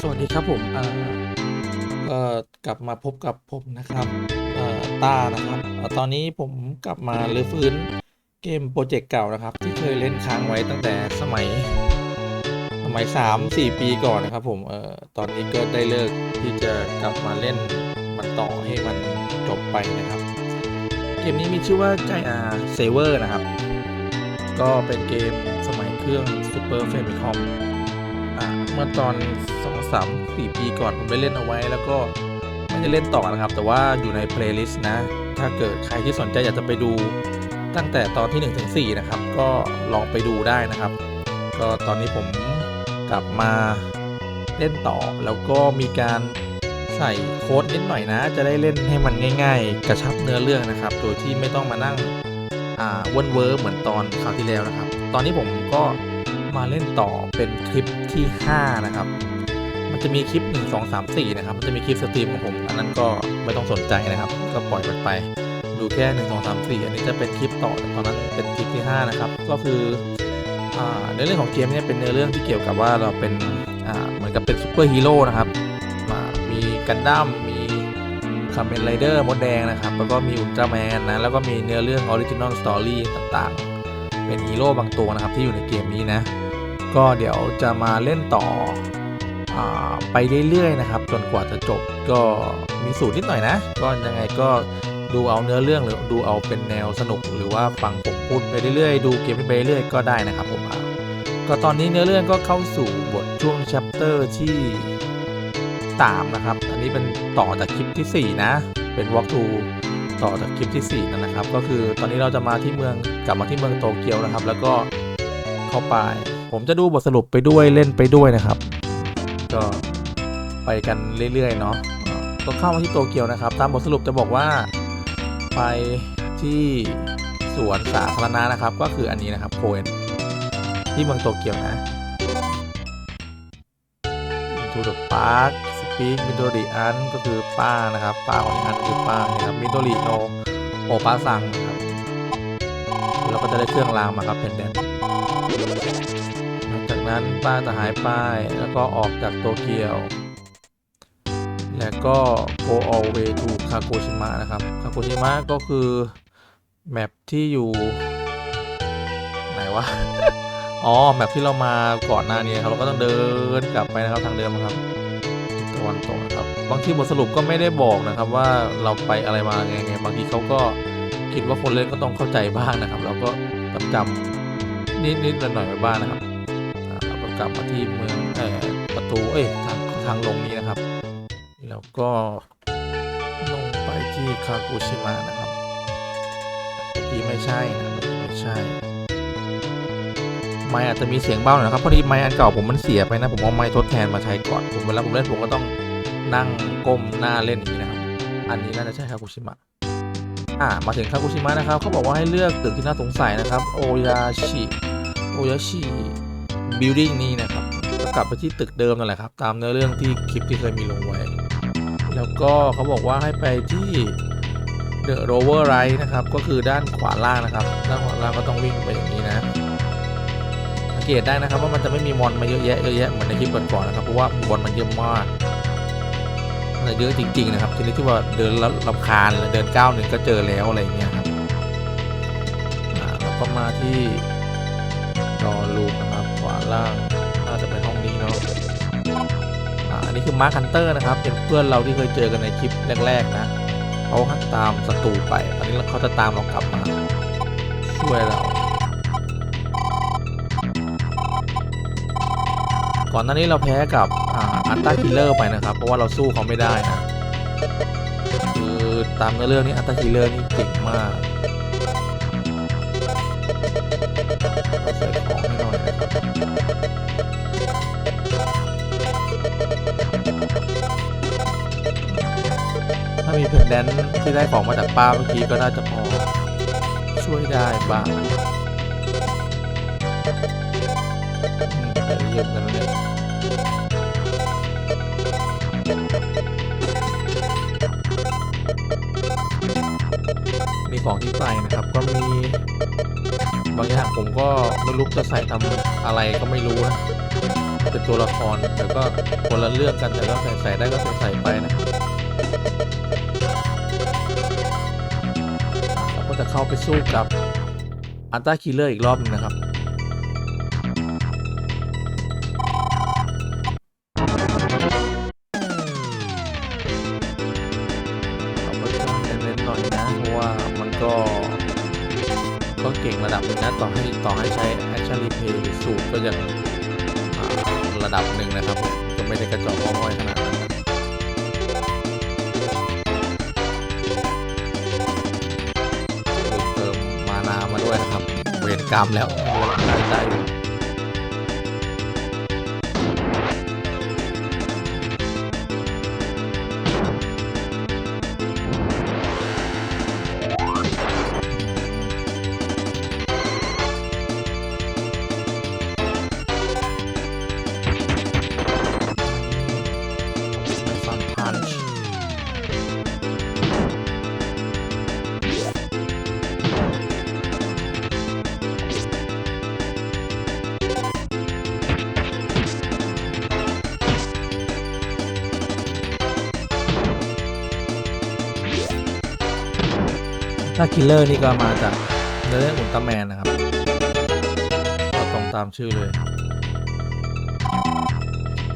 สวัสดีครับผมเอ่อเอ่อกลับมาพบกับผมนะครับเอ่อต้านะครับเอ่อตอนนี้ผมกลับมารื้อฟื้นเกมโปรเจกต์เก่านะครับ ที่เคยเล่นค้างไว้ตั้งแต่สมัย สมัยสามสี่ปีก่อนนะครับผมเอ่อตอนนี้ก็ได้เลิกที่จะกลับมาเล่นมันต่อให้มันจบไปนะครับ เกมนี้มีชื่อว่าไกอาเซเวอร์นะครับ ก็เป็นเกมสมัยเครื่อง Super Famicom อ่า เมื่อตอนสองสามสี่ปีก่อนผมได้เล่นเอาไว้ แล้วก็ไม่ได้เล่นต่อนะครับ แต่ว่าอยู่ในเพลย์ลิสต์นะ ถ้าเกิดใครที่สนใจอยากจะไปดูตั้งแต่ตอนที่1นถึงสนะครับ ก็ลองไปดูได้นะครับ ก็ตอนนี้ผมกลับมาเล่นต่อ แล้วก็มีการใส่โค้ดนิดหน่อยนะ จะได้เล่นให้มันง่าย ๆ กระชับเนื้อเรื่องนะครับ โดยที่ไม่ต้องมานั่งอ่าวนเวอร์เหมือนตอนคราวที่แล้วนะครับ ตอนนี้ผมก็ มาเล่นต่อเป็นคลิปที่ 5 นะครับ มันจะมีคลิป 1 2 3 4 นะครับ มันจะมีคลิปสตรีมของผม อันนั้นก็ไม่ต้องสนใจนะครับ ก็ปล่อยมันไปดูแค่ 1 2 3 4 อันนี้จะเป็นคลิปต่อตอนนั้นเป็นคลิปที่ 5 นะครับ ก็คือในเรื่องของเกมเนี่ยเป็นเนื้อเรื่องที่เกี่ยวกับว่าเราเป็นเหมือนกับเป็นซูเปอร์ฮีโร่นะครับม,มีกันดั้มมีคาเมนไรเดอร์มดแดงนะครับ แล้วก็มีอุลตร้าแมนนะ แล้วก็มีเนื้อเรื่องออริจินอลสตอรี่ต่างๆ เป็นฮีโร่บางตัวนะครับที่อยู่ในเกมนี้นะ ก็เดี๋ยวจะมาเล่นต่ออไปเรื่อยๆนะครับ จนกว่าจะจบก็มีสูตรนิดหน่อยนะ ก็ยังไงก็ดูเอาเนื้อเรื่องหรือดูเอาเป็นแนวสนุก หรือว่าฟังผมพูดไปเรื่อยๆ ดูเกมไปเรื่อยๆก็ได้นะครับผมก็ตอนนี้เนื้อเรื่องก็เข้าสู่บทช่วงแชปเตอร์ที่3นะครับ อันนี้เป็นต่อจากคลิปที่ 4 นะ เป็น walk t h r o u g h ต่อจากคลิปที่ 4 นั่นนะครับ ก็คือตอนนี้เราจะมาที่เมืองกลับมาที่เมืองโตเกียวนะครับ แล้วก็เข้าไป ผมจะดูบทสรุปไปด้วยเล่นไปด้วยนะครับ ก็ไปกันเรื่อยๆเนาะอ่าก็เข้ามาที่โตเกียวนะครับ ตามบทสรุปจะบอกว่าไปที่สวนสาธารณะนะครับ ก็คืออันนี้นะครับโคเอนที่เมืองโตเกียวนะ to the park speak midori an ก็คือป้านะครับ ป้าของอันคือป้านะครับ midori no โอป้าซังครับเราก็จะได้เครื่องรางมาครับเพนเดนหลังจากนั้นป้าจะหายไปแล้วก็ออกจากโตเกียว แล้วก็ go all way to คาโกชิมะนะครับคาโกชิมะก็คือ แมปที่อยู่ ไหนวะอ๋อแมปที่เรามาก่อนหน้านี้ครับเราก็ต้องเดินกลับไปนะครับทางเดิมครับ ตะวันตกนะครับ บางทีบทสรุปก็ไม่ได้บอกนะครับว่าเราไปอะไรมาไงไงบางทีเขาก็คิดว่าคนเล่นก็ต้องเข้าใจบ้างนะครับ เราก็จำจำนิดนิดหน่อยหน่อยๆไปบ้างนะครับเราก็กลับมาที่เมืองเออประตูเอ้ยทางทางลงนี้นะครับ แล้วก็ลงไปที่คากุชิมะนะครับเมื่อกี้ไม่ใช่นะไม่ใช่ ไมค์อาจจะมีเสียงเบาหน่อยนะครับพอดีไมค์อันเก่าผมมันเสียไปนะ ผมเอาไมค์ทดแทนมาใช้ก่อนผมเวลาผมเล่นผมก็ต้องนั่งก้มหน้าเล่นอย่างนี้นะครับอันนี้น่าจะใช่คากุชิมะอ่ามาถึงคากุชิมะนะครับเขาบอกว่าให้เลือกตึกที่น่าสงสัยนะครับโอยาชิโอยาชิบิลดิ้งนี้นะครับก็กลับไปที่ตึกเดิมนั่นแหละครับตามเนื้อเรื่องที่คลิปที่เคยมีลงไว้ แล้วก็เขาบอกว่าให้ไปที่ The Rover Right นะครับก็คือด้านขวาล่างนะครับด้านขวาล่างก็ต้องวิ่งไปอย่างนี้นะ เกตได้นะครับว่ามันจะไม่มีมอนมาเยอะแยะเยอะแยะเหมือนในคลิปก่อนๆนะครับเพราะว่ามอนมันเยอะมากมันจะเยอะจริง ๆ นะครับทีนี้ที่ว่าเดินแล้วลำคาญเดินก้าวหนึ่งก็เจอแล้วอะไรเงี้ยครับเราก็มาที่ดอรูมนะครับขวาล่างน่าจะเป็นห้องนี้เนาะอันนี้คือมาร์คฮันเตอร์นะครับ เป็นเพื่อนเราที่เคยเจอกันในคลิปแรก ๆ นะเขาตามศัตรูไป ตอนนี้เขาจะตามเรากลับมาช่วยเรา ก่อนหน้านี้เราแพ้กับอันต้าคิลเลอร์ไปนะครับ เพราะว่าเราสู้เขาไม่ได้นะคือตามเนื้อเรื่องนี้อันต้าคิลเลอร์นี่เก่งมากใส่ของให้หน่อยถ้ามีเพนแดนที่ได้ของมาจากป้าเมื่อกี้ก็น่าจะพอช่วยได้บ้างนะครับอืมไปเยี่ยมกันเลย ผมก็ไม่รู้จะใส่ทำอะไรก็ไม่รู้นะ เป็นตัวละครแต่ก็คนละเรื่องกันแต่ก็ใส่ใส่ได้ก็ใส่ใส่ไปนะครับเราก็จะเข้าไปสู้กับอันต้าคิลเลอร์อีกรอบหนึงนะครับ นะต่อให้ต่อให้ใช้ Action Replay หรือสูตรก็ยังระดับหนึ่งนะครับผมก็ไม่ได้กระจอกงอง่อยขนาดนั้นนะเติมมานามาด้วยนะครับ เวรกรรมแล้วได้ได้ ถ้าคิลเลอร์นี่ก็มาจากเรื่องอุลตร้าแมนนะครับก็ตรงตามชื่อเลย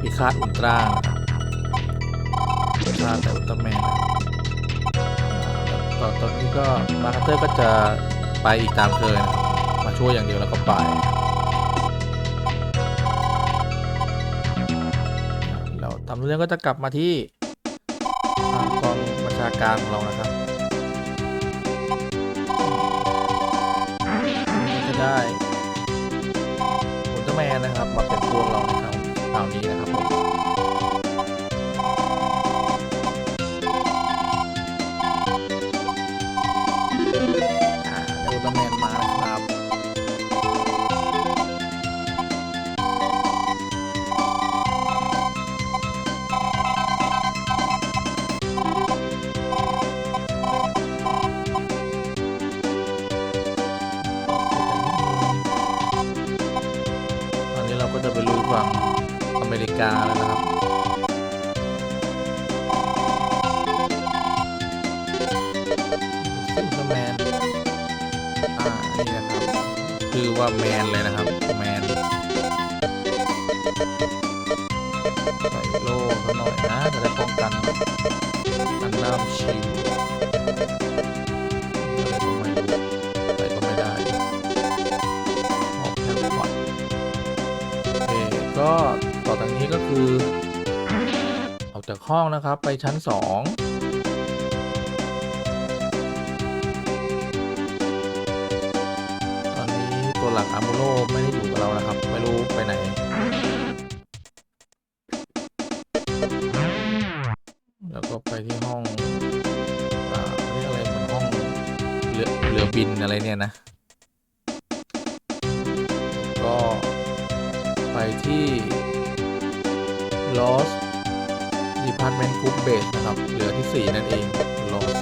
พิฆาตอุลตร้าพิฆาตแต่อุลตร้าแมนต่อตอนนี้ก็มาร์คเตอร์ก็จะไปอีกตามเคยนะครับมาช่วยอย่างเดียวแล้วก็ไปเราทำเรื่องก็จะกลับมาที่ทางกองบัญชาการของเรานะครับ ได้อุลตร้าแมนนะครับ มาเป็นพวกเราในคราวคราวนี้นะครับผม ฝั่งอเมริกาแล้วนะครับซิมเปอร์แมนอ่านี่นะครับคือว่าแมนเลยนะครับแมนใส่โล่เขาหน่อยนะจะได้ป้องกันกันน้ำชิว ก็คือ ออกจากห้องนะครับไปชั้นสองตอนนี้ตัวหลักอามูโรไม่ได้อยู่กับเรานะครับ ไม่รู้ไปไหน แล้วก็ไปที่ห้องอ่าเรียกอะไรเหมือนห้องเรือเรือบินอะไรเนี่ยนะ ก็ไปที่ Lost Department Group Base นะครับ เหลือที่ 4 นั่นเอง Lost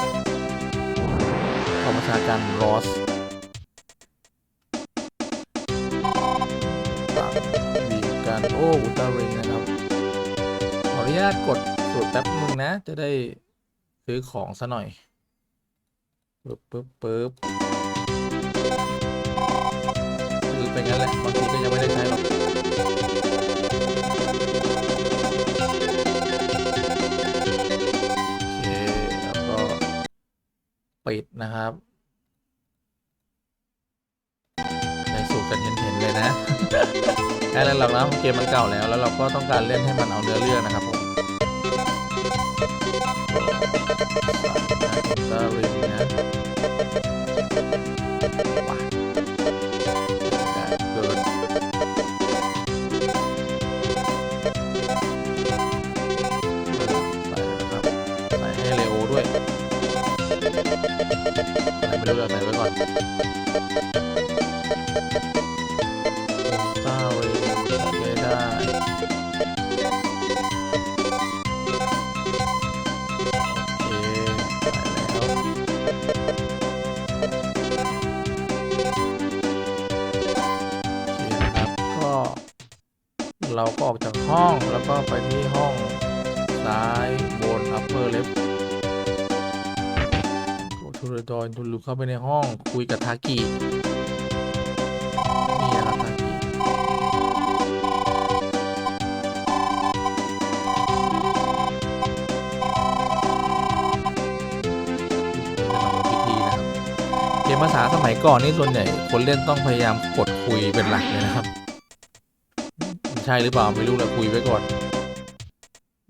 กองบัญชาการ Lost ต่างบีกันโอ้อุตาริงนะครับ ขออนุญาตกดสูตรแป๊บนึงนะ จะได้ซื้อของซะหน่อยปึ๊บปึ๊บปึ๊บคือเป็นงั้นแหละบางทีก็ยังไม่ได้ใช้ ปิดนะครับในสูตรกันเห็นๆเลยนะแค่นั้นหรอกนะเกมมันเก่าแล้ว แล้วเราก็ต้องการเล่นให้มันเอาเนื้อเรื่องนะครับผมใส่นะอินเตอร์ริงนะ เรือใส่ไว้ก่อนเต้าเวไม่ได้โอเไปแล้วโอเคนะครับก็เราก็ออกจากห้องแล้วก็ไปที่ห้องซ้ายบน upper left go to the door ดูลุเข้าไปในห้องคุยกับทากินี่นะครับทากิเกมภาษาสมัยก่อนนี่ส่วนใหญ่คนเล่นต้องพยายามกดคุยเป็นหลักเลยนะครับ ใช่หรือเปล่าไม่รู้แหละคุยไว้ก่อน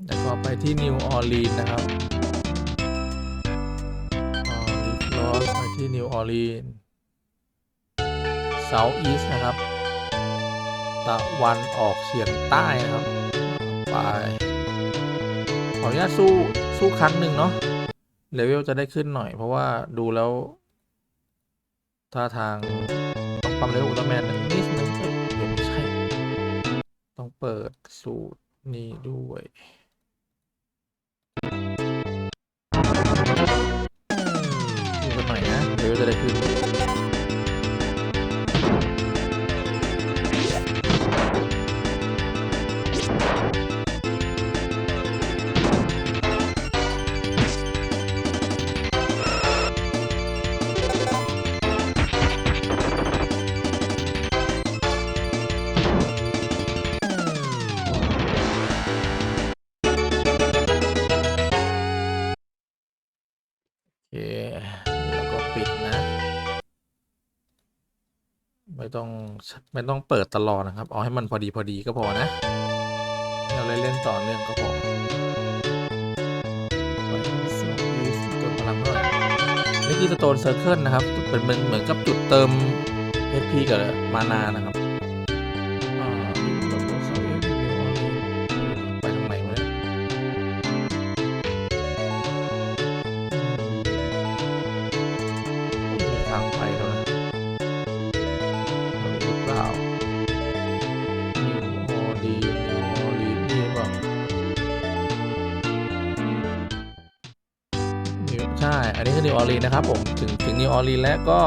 แล้วก็ไปที่นิวออร์ลีนนะครับ นิวออร์ลีนเซาท์อีสนะครับ ตะวันออกเฉียงใต้นะครับ ไป ขออนุญาตสู้สู้ครั้งหนึ่งเนาะ เลเวลจะได้ขึ้นหน่อย เพราะว่าดูแล้วท่าทางต้องปั๊มเลเวลอุลตร้าแมนนิดนึงเดี๋ยวไม่ใช่ ต้องเปิดสูตรนี้ด้วย หน่อ ไม่ต้องเปิดตลอดนะครับ เอาให้มันพอดีพอดีก็พอนะ เราเลยเล่นต่อเนื่องก็พอไว้สองยี่สิบเติมพลังเท่าไหร่นี่คือสโตนเซอร์เคิลนะครับ เป็นเป็นเหมือนกับจุดเติม HP กับมานานะครับ วออรีนแล้วก็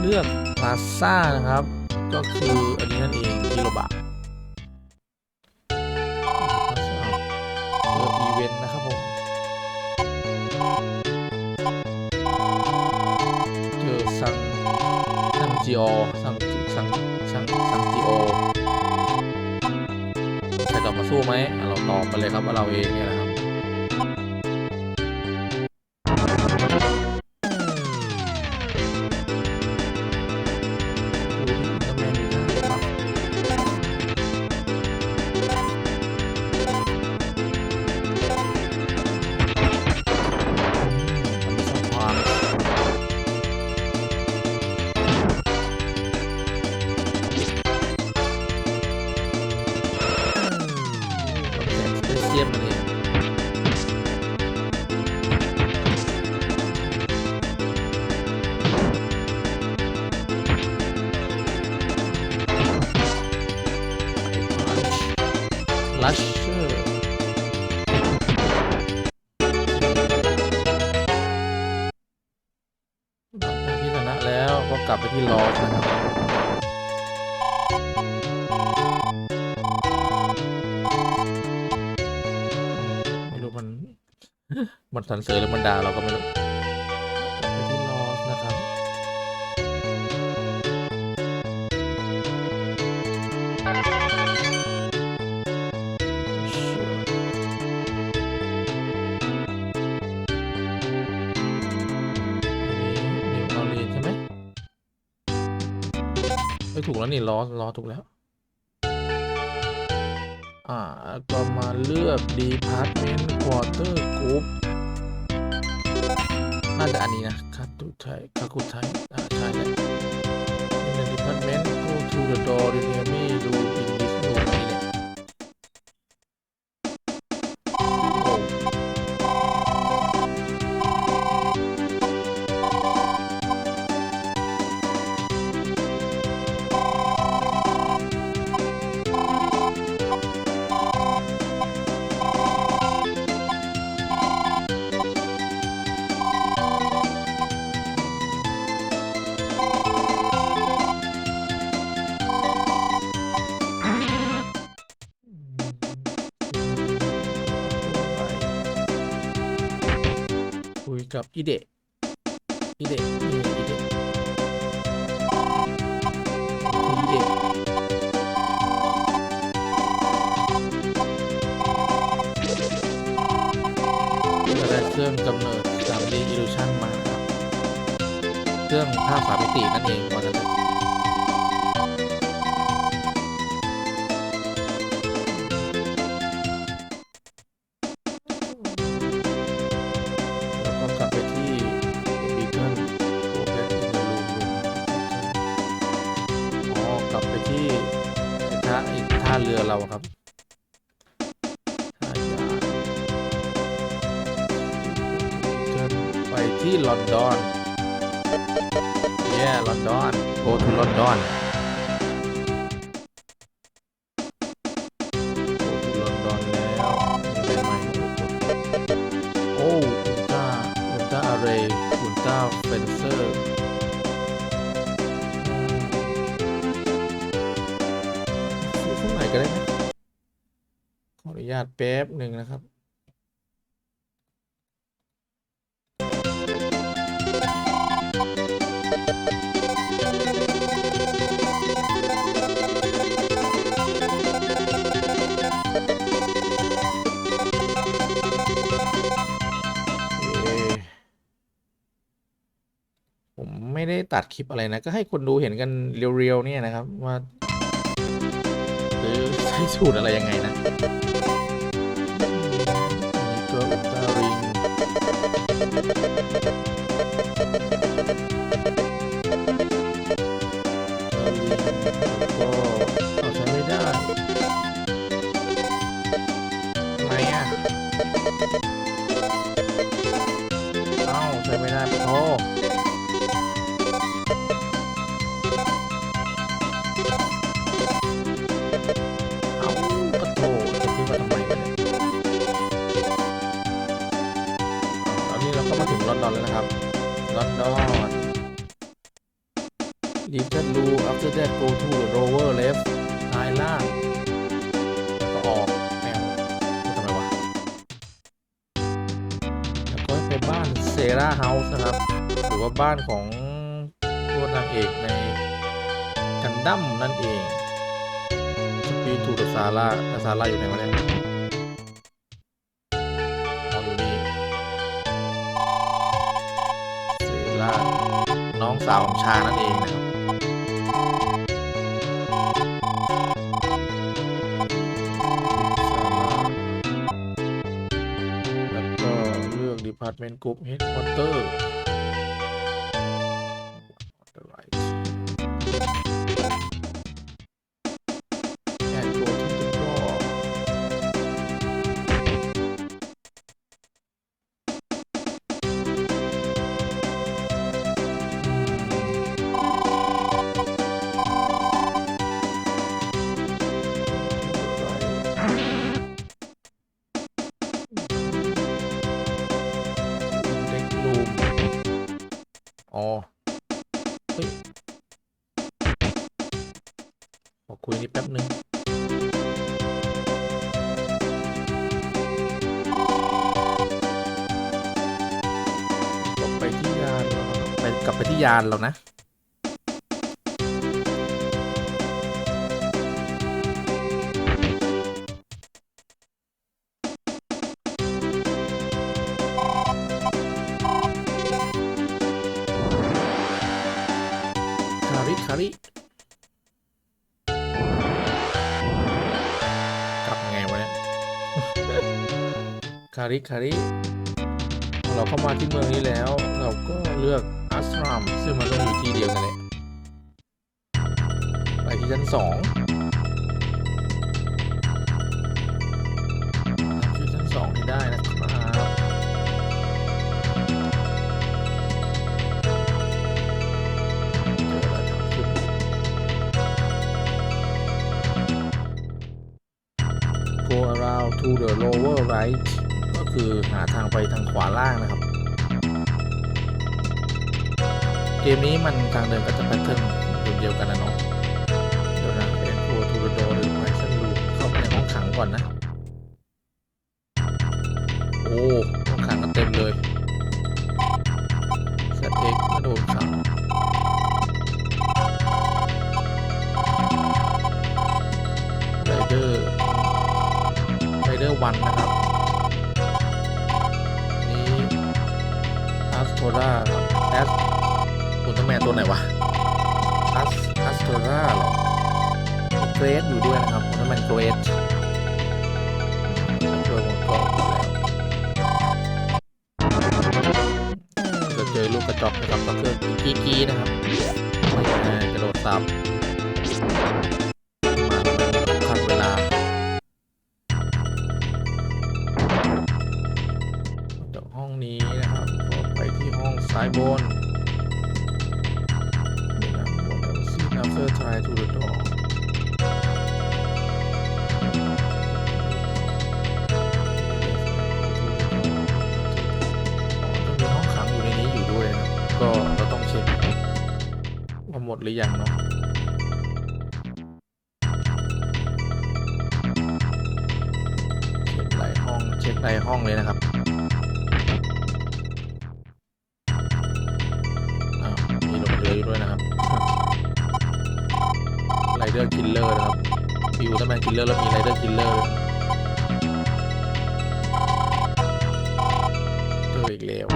เลือกพาซ่านะครับ ก็คืออันนี้นั่นเองกิโลบาทเลือกอีเวนต์นะครับผมเจอซังซังจีโอซังซังซังซังจีโอใครตอบมาสู้ไหมเราตอบไปเลยครับว่าเราเองเนี่ยนะครับ สรรเสริญหรือมันด่าเราก็ไม่รู้ไปที่ลอสนะครับ อันนี้นิวออร์ลียนใช่ไหมไม่ถูกแล้วนี่ลอสลอสถูกแล้ว อ่าก็มาเลือก Department Quarter Group น่าจะอันนี้นะคาตูไทยคาคุไทยอ่าใช่แหลยใน department go to the door เรียนมีดู กับอีเดะอีเดะนี่อีเดะอีเดะก็ได้เครื่องกำเนิด 3D Illusion มาครับ เครื่องภาพสามมิตินั่นเองว่ากันเถอะ เราครับเดินไปที่ลอนดอน เย่ลอนดอน go to ลอนดอน บหนึ่งนะครับ ผมไม่ได้ตัดคลิปอะไรนะ ก็ให้คนดูเห็นกันเรียวๆเนี่ยนะครับว่า หรือใช้สูตรอะไรยังไงนะ ไม่ได้ปะโทเอาปะโทจะซื้อมาทำไมวะเนี่ยตอนนี้เราก็มาถึงลอนดอนแล้วนะครับ ลอนดอน Leave that loo after that go to the lower left ซ้ายล่าก็ออกแมวทำไมวะ แล้วก็ไปบ้านเซราเฮาส์นะครับ บ้านของตัวนางเอกในกันดั้มนั่นเองสปีทูดซาร่าซาร่าอยู่ไหนวะเนี่ยเอาอยู่นี่เซราน้องสาวของชานั่นเองนะครับซาร่าแล้วก็เลือก Department Group Headquarter อ๋อเฮ้ยขอคุยนี่แป๊บนึงกลับไปที่ยานเราไปกลับไปที่ยานเรานะาริคาริเราเข้ามาที่เมืองนี้แล้ว เราก็เลือกอัสรามซึ่งมันต้องอยู่ที่เดียวกันเลยไปที่ชั้นสองที่ชั้นสองให้ได้นะครับเจอแล้วทางขึ้น go around to the lower right คือหาทางไปทางขวาล่างนะครับ เกมนี้มันทางเดินก็จะแพทเทิร์นเดียวกันนะเนาะเดี๋ยวนะ and go to the door หรือไพซันลูเข้าไปในห้องขังก่อนนะ ห้องซ้ายบนนี่นะบนแล้ว see after try to the door อ๋อจะมีห้องขังอยู่ในนี้อยู่ด้วยนะครับก็เราต้องเช็คว่าหมดหรือยังเนาะ เจ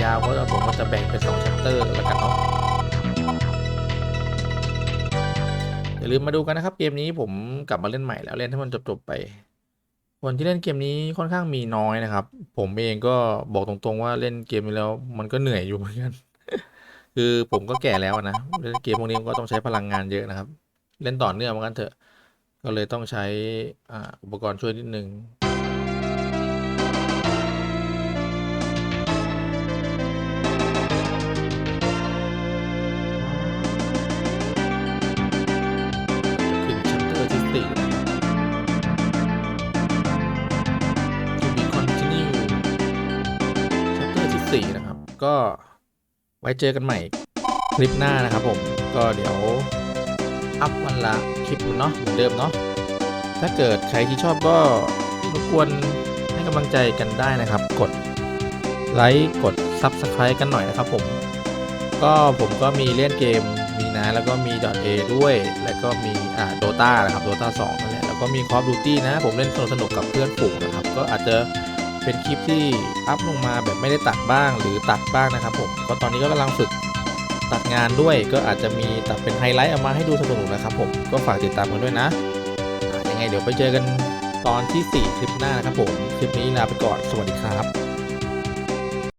ถ้าชัปเตอร์ไหนยาผมก็จะแบ่งเป็นสองชัปเตอร์แล้วกันเนาะอย่าลืมมาดูกันนะครับ เกมนี้ผมกลับมาเล่นใหม่แล้วเล่นให้มันจบๆไป คนที่เล่นเกมนี้ค่อนข้างมีน้อยนะครับ ผมเองก็บอกตรงๆว่าเล่นเกมนี้แล้ว มันก็เหนื่อยอยู่เหมือนกันคือผมก็แก่แล้วนะเล่นเกมพวกนี้ก็ต้องใช้พลังงานเยอะนะครับ เล่นต่อเนื่องเหมือนกันเถอะ ก็เลยต้องใช้อุปกรณ์ช่วยนิดนึง 4 นะครับ ก็ไว้เจอกันใหม่คลิปหน้านะครับผม ก็เดี๋ยวอัพวันละคลิปเนาะเหมือนเดิมเนาะ ถ้าเกิดใครที่ชอบก็รบกวนให้กำลังใจกันได้นะครับ กดไลค์กด Subscribe กันหน่อยนะครับผม ก็ผมก็มีเล่นเกมมีนะ แล้วก็มี .a ด้วย แล้วก็มีอ่าโดตานะครับโดตาสองนั่นแหละ แล้วก็มีคอฟดูตี้นะ ผมเล่นสนุกสนุกกับเพื่อนฝูงนะครับ ก็อาจจะ เป็นคลิปที่อัพลงมาแบบไม่ได้ตัดบ้างหรือตัดบ้างนะครับผมก็ตอนนี้ก็กำลังฝึกตัดงานด้วยก็อาจจะมีตัดเป็นไฮไลท์เอามาให้ดูสนุกๆนะครับผมก็ฝากติดตามกันด้วยนะยังไงเดี๋ยวไปเจอกันตอนที่ 4 คลิปหน้านะครับผม คลิปนี้ลาไปก่อน สวัสดีครับ